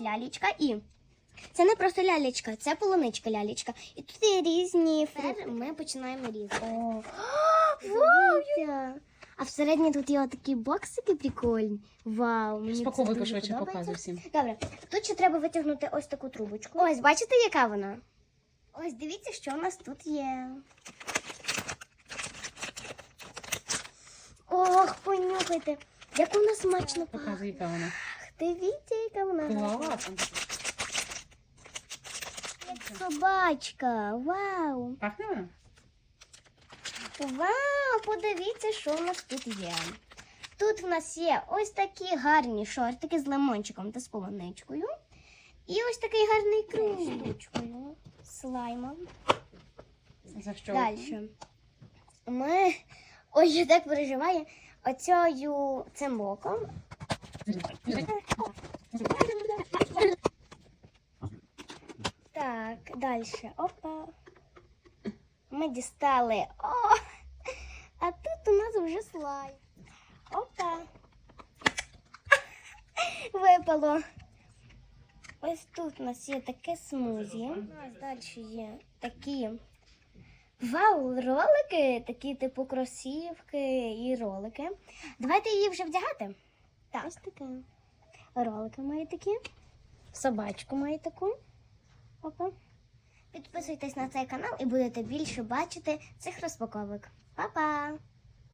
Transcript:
лялечка і. Це не просто лялечка, це полуничка лялечка. І тут є різні фрукти. Ми починаємо різати. О, Вау! А всередині тут є такі боксики прикольні. Вау! Мені Розпаковуй це дуже пошвидше, подобається. показуй всім. Добре, тут ще треба витягнути ось таку трубочку. Ось, бачите, яка вона? Ось дивіться, що у нас тут є. Ох, понюхайте, як вона смачно пахне. Показуй, яка вона. Дивіться, яка вона гарна. Класно. Як собачка. Вау! Пахне вона? Вау! Подивіться, що у нас тут є. Тут в нас є ось такі гарні шортики з лимончиком та з полуничкою. І ось такий гарний крем з штучкою, з слаймом. За що? Далі. Ми. Ой, я так переживаю. Оцею цим боком. Так, далі. Опа. Ми дістали. О! А тут у нас вже слайм. Опа. Випало. Ось тут у нас є таке смузі. У далі є такі Вау, ролики, такі типу кросівки і ролики. Давайте її вже вдягати. Так. Ось таке. Ролики має такі. Собачку маю таку. Опа. Підписуйтесь на цей канал і будете більше бачити цих розпаковок. Па-па!